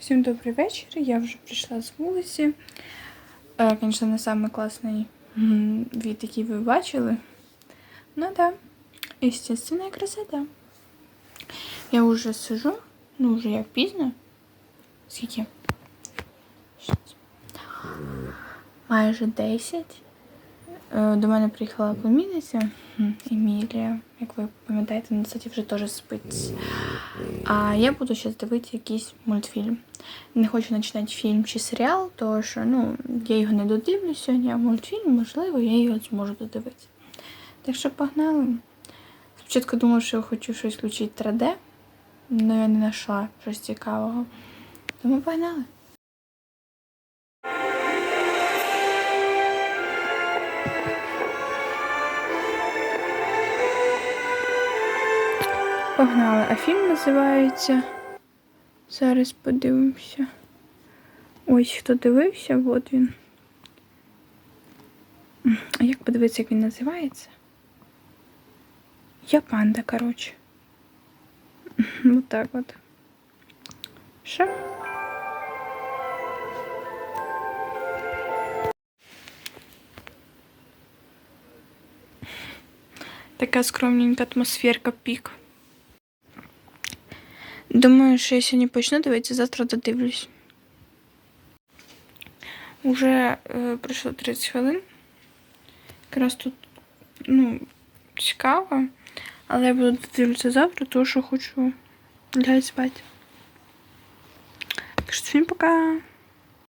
Всім добрий вечір. Я вже прийшла з вулиці. Е, Звісно, не самий класний від, який ви бачили. Ну да, естественная красота. Я вже сижу, ну вже як пізно. Скільки? Майже 10. Е, До мене приїхала племінниця Емілія, як ви пам'ятаєте, на кстати, вже теж спить. А я буду зараз дивитися якийсь мультфільм. Не хочу починати фільм чи серіал, тому що ну, я його не додивлю сьогодні, а мультфільм, можливо, я його зможу додивитися. Так що погнали. Спочатку думала, що я хочу щось включити 3D, але я не знайшла щось цікавого. Тому погнали. Погнали. А фільм називається. Зараз подивимося. Ось хто дивився, от він. А як подивитися, як він називається? Я панда, коротше. Вот так от. Що? Така скромненька атмосферка пік. Думаю, що я сьогодні почну дивитися, завтра додивлюсь. Уже е, пройшло 30 хвилин. Якраз тут, ну, цікаво. Але я буду дивитися завтра, тому що хочу лягати спати. Так що всім пока.